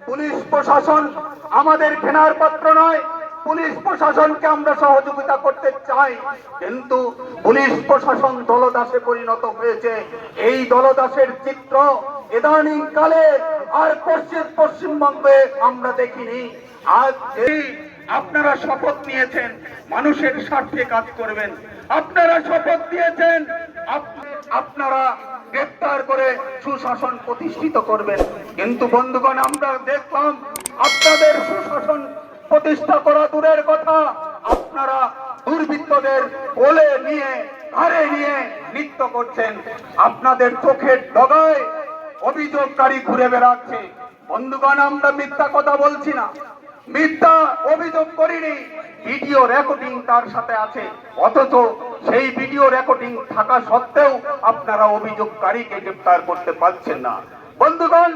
Police প্রশাসন আমাদের ঘেনার পাত্র নয়। পুলিশ প্রশাসনকে আমরা সহযোগিতা করতে চাই। কিন্তু পুলিশ প্রশাসন দলদাসে পরিণত হয়েছে। এই দলদাসের চিত্র ইদানিং কালে আর পশ্চিম পশ্চিমবঙ্গে আমরা দেখিনি। আজ এই আপনারা শপথ নিয়েছেন, মানুষের স্বার্থে কাজ করবেন। আপনারা শপথ দিয়েছেন আপনারা গ্রেপ্তার করে সুশাসন প্রতিষ্ঠিত করবেন। কিন্তু বন্ধুগণ, আমরা দেখলাম আপনাদের সুশাসন প্রতিষ্ঠা করা দূরের কথা। আপনারা দুর্বৃত্তদের কোলে নিয়ে, ঘাড়ে নিয়ে নৃত্য করছেন। আপনাদের চোখের ডগায় অভিযোগকারী ঘুরে বেড়াচ্ছে। বন্ধুগণ, আমরা মিথ্যা কথা বলছি না। মিথ্যা অভিযোগ করিনি। ভিডিও রেকর্ডিং তার সাথে আছে। অথচ সেই ভিডিও রেকর্ডিং থাকা সত্ত্বেও আপনারা অভিযোগকারীকে গ্রেপ্তার করতে পারছেন না। বন্ধুগণ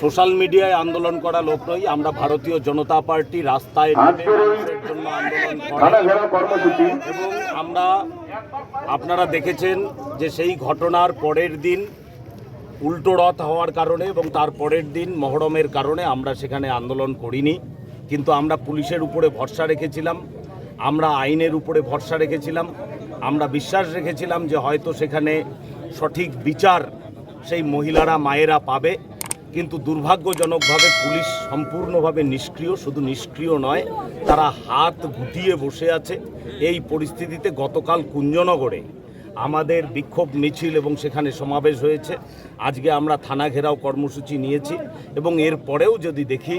সোশ্যাল মিডিয়ায় আন্দোলন করা লোক নই আমরা ভারতীয় জনতা পার্টি রাস্তায় জন্য আন্দোলন করে। এবং আমরা আপনারা দেখেছেন যে সেই ঘটনার পরের দিন উল্টো রথ হওয়ার কারণে এবং তার পরের দিন মহরমের কারণে আমরা সেখানে আন্দোলন করিনি। কিন্তু আমরা পুলিশের উপরে ভরসা রেখেছিলাম। আমরা আইনের উপরে ভরসা রেখেছিলাম, আমরা বিশ্বাস রেখেছিলাম যে হয়তো সেখানে সঠিক বিচার সেই মহিলারা, মায়েরা পাবে। কিন্তু দুর্ভাগ্যজনকভাবে পুলিশ সম্পূর্ণভাবে নিষ্ক্রিয়, শুধু নিষ্ক্রিয় নয়, তারা হাত গুটিয়ে বসে আছে এই পরিস্থিতিতে গতকাল কুঞ্জনগরে। আমাদের বিক্ষোভ মিছিল এবং সেখানে সমাবেশ হয়েছে। আজকে আমরা থানা ঘেরাও কর্মসূচি নিয়েছি এবং এর পরেও যদি দেখি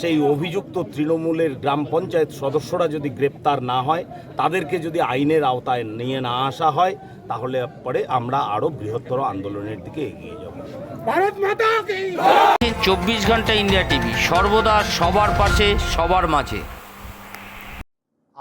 সেই অভিযুক্ত তৃণমূলের গ্রাম পঞ্চায়েত সদস্যরা যদি গ্রেপ্তার না হয় তাদেরকে যদি আইনের আওতায় নিয়ে না আসা হয় তাহলে পরে আমরা আরও বৃহত্তর আন্দোলনের দিকে এগিয়ে যাব। চব্বিশ ঘণ্টা ইন্ডিয়া টিভি সর্বদা সবার পাশে সবার মাঝে।